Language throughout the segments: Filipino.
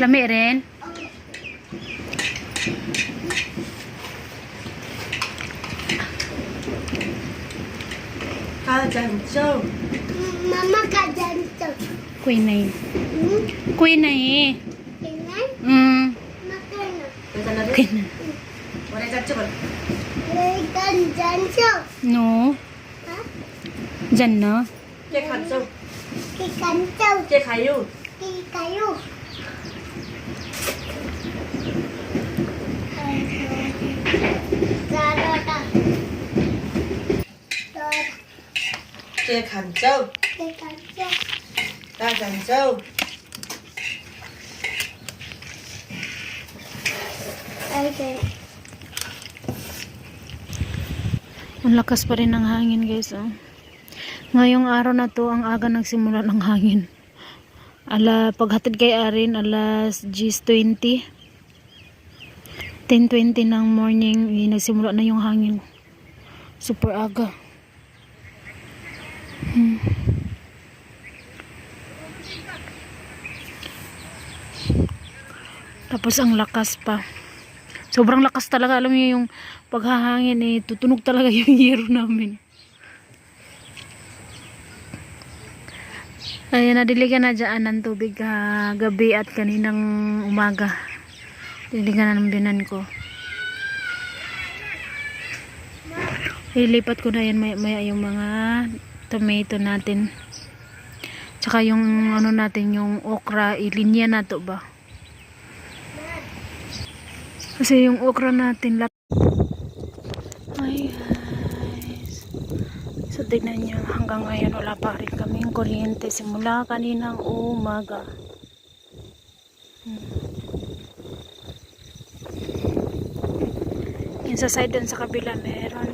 là mẹ đến Mama kajancong. Queen này. quỳ Queen này. Queen này? Ừ. quỳ này. Ừ. No. Dần nó. Cái khẩn sâu. Cái khẩn sâu. Cái khải yêu. Cái khải yêu. 걔 갔죠? Kikan to. 가장죠. Okay. Ang lakas pa rin ng hangin guys. Oh. Ngayong araw na to, ang aga nagsimula ng hangin. Ala, paghatid kay Arin, alas 10.20. 10.20 ng morning, eh, nagsimula na yung hangin. Super aga. Tapos ang lakas pa. Sobrang lakas talaga. Alam niyo yung paghahangin eh. Tutunog talaga yung yero namin. Ayan, nadiligan na dyan ng tubig ha, gabi at kaninang umaga. Diligan na ng binan ko. Ilipat ko na yan maya, maya yung mga tomato natin. Tsaka yung ano natin, yung okra, ilinya na to ba? Kasi yung okra natin lat Hi guys. So tignan nyo hanggang ngayon wala pa rin kaming kuryente simula kaninang umaga. Hmm. Yung sa side dun sa kabila meron.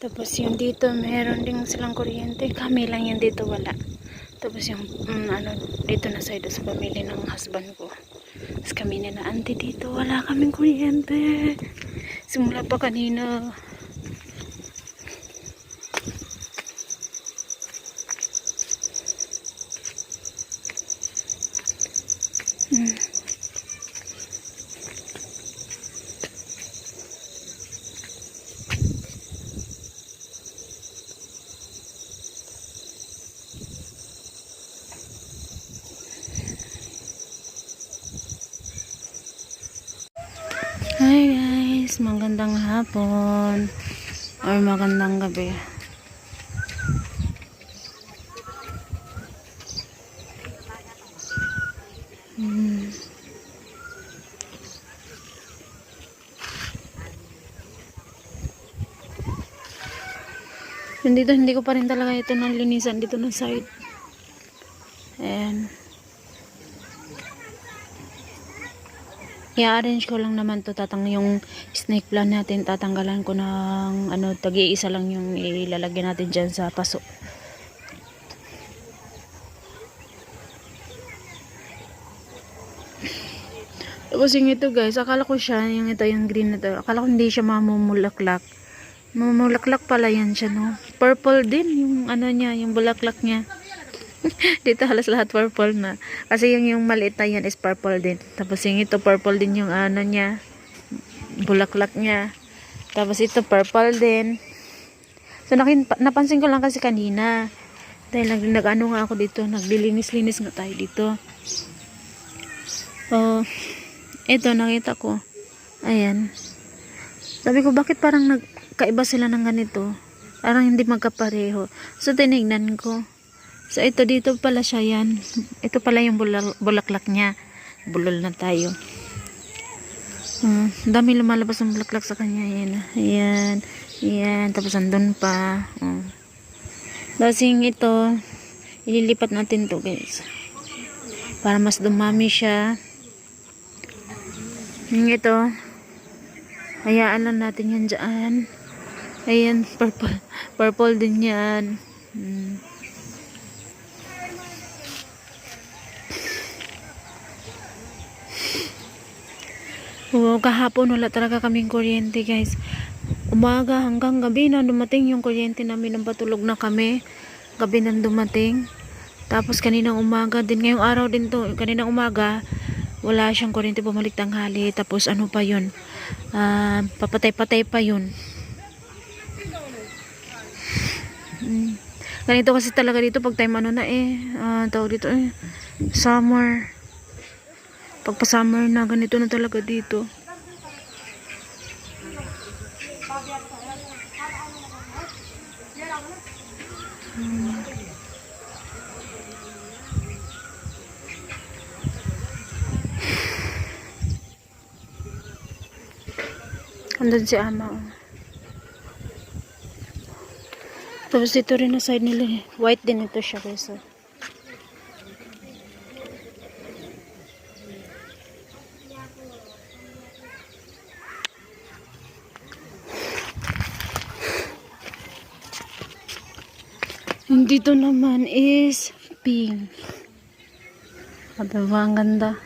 Tapos yung dito meron din silang kuryente. Kami lang yung dito wala. Tapos yung mm, ano dito na side sa pamilya ng husband ko. Tapos kami na auntie dito. Wala kaming kuryente. Simula pa kanina. Hmm. Hi guys, magandang hapon or magandang gabi. Hmm. Dito, hindi ko pa rin talaga ito nalinisan dito na side. Ayan. I-arrange ko lang naman to tatang yung snake plant natin tatanggalan ko ng ano tagi-isa lang yung ilalagyan natin diyan sa paso. Tapos yung ito guys, akala ko siya, yung ito, yung green na to, akala ko hindi siya mamumulaklak. Mamumulaklak pala yan siya, no? Purple din, yung ano niya, yung bulaklak niya. Dito halos lahat purple na. Kasi yung yung maliit na yan is purple din. Tapos yung ito purple din yung ano niya. Bulaklak niya. Tapos ito purple din. So nakin, napansin ko lang kasi kanina. Dahil nag, nag-ano nga ako dito. Naglilinis-linis nga tayo dito. Oh, ito nakita ko. Ayan. Sabi ko bakit parang nagkaiba sila ng ganito. Parang hindi magkapareho. So tinignan ko. So, ito dito pala siya yan. Ito pala yung bulal, bulaklak niya. Bulol na tayo. Uh, dami lumalabas ng bulaklak sa kanya. Ayan. Ayan. Ayan. Tapos andun pa. Tapos yung ito, ililipat natin to guys. Para mas dumami siya. Yung ito, hayaan lang natin yan dyan. Ayan, purple. Purple din yan. Hmm. Oo, kahapon wala talaga kaming kuryente guys. Umaga hanggang gabi na dumating yung kuryente namin nang patulog na kami. Gabi nang dumating. Tapos kaninang umaga din, ngayong araw din to, kaninang umaga, wala siyang kuryente bumalik tanghali tapos ano pa yun ah, papatay-patay pa yun mm. ganito kasi talaga dito pag time ano na eh ah, tawag dito eh summer pag pa summer na ganito na talaga dito Andun si ama. oh. Tapos dito rin na side nila eh. White din ito siya guys. Dito naman is pink. Aba, ang ganda.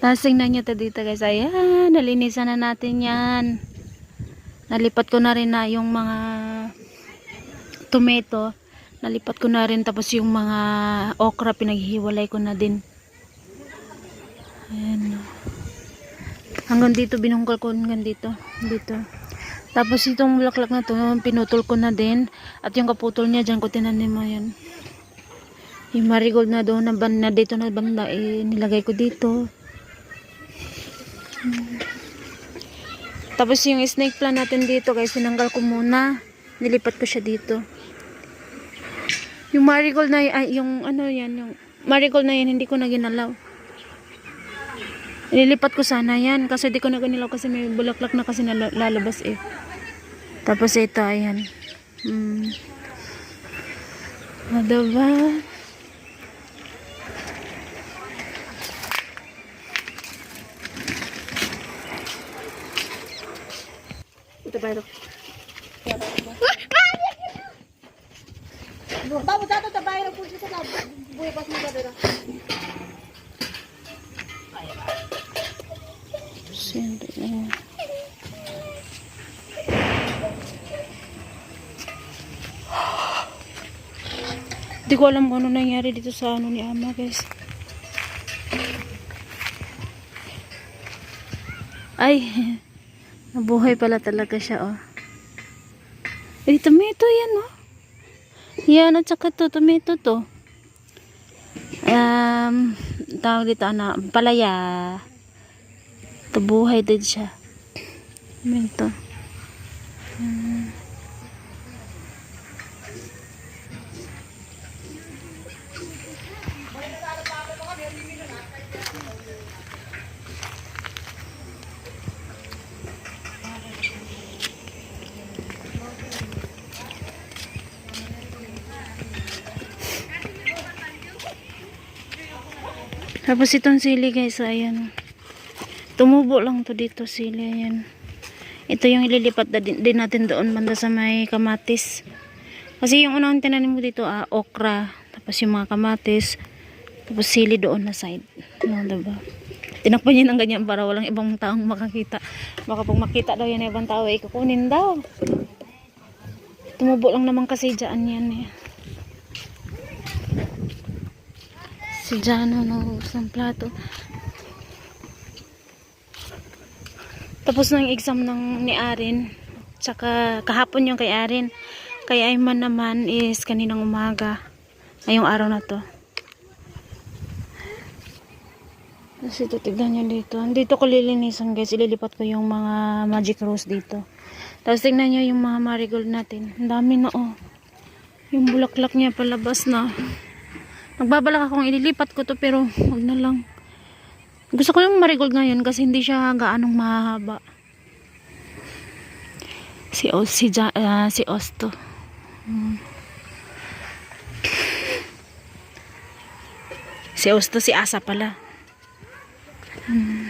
Tapos tingnan nyo to dito guys. Ayan, nalinisan na natin yan. Nalipat ko na rin na yung mga tomato. Nalipat ko na rin. Tapos yung mga okra, pinaghihiwalay ko na din. Ayan. Hanggang dito, binungkal ko hanggang dito. Dito. Tapos itong bulaklak na to, pinutol ko na din. At yung kaputol niya, dyan ko tinanim mo yan. Yung marigold na doon, na, na dito na banda, eh, nilagay ko dito. Tapos yung snake plant natin dito guys, tinanggal ko muna. Nilipat ko siya dito. Yung marigold na ay, yung ano yan, yung marigold na yan, hindi ko na ginalaw. Nilipat ko sana yan kasi di ko na ginalaw kasi may bulaklak na kasi nala- lalabas eh. Tapos ito, ayan. Hmm. Ah, diba? Ito ba ito? Sa ito tabayan ang puso sa. Buhay pas mo ba Siyempre, ayan. Hindi ko alam kung ano nangyari dito sa ano ni ama guys. Ay, nabuhay pala talaga siya oh. Eh, tomato yan oh. Yan at saka to, tomato to. Um, tawag dito ano, palaya. Ito buhay din siya. Ito? Hmm. Tapos itong sili guys, ayan. Tumubo lang to dito sili, ayan. Ito yung ililipat din, natin doon banda sa may kamatis. Kasi yung unang tinanim ko dito, ah, okra. Tapos yung mga kamatis. Tapos sili doon na side. No, diba? Tinakpan niya ng ganyan para walang ibang taong makakita. Baka pag makita daw yan ng ibang tao, eh, kukunin daw. Tumubo lang naman kasi dyan yan eh. Si Jano naubos ng plato. Tapos na yung exam ng ni Arin. Tsaka kahapon yung kay Arin. Kay Ayman naman is kaninang umaga. Ngayong araw na to. Kasi ito, tignan nyo dito. Dito ko lilinisan guys. Ililipat ko yung mga magic rose dito. Tapos tignan nyo yung mga marigold natin. Ang dami na oh. Yung bulaklak niya palabas na. Nagbabalak akong ililipat ko to pero wag na lang. Gusto ko yung marigold ngayon kasi hindi siya gaanong mahaba. Si Os, si, ja, uh, si Osto. Hmm. Si Osto, si Asa pala. Hmm.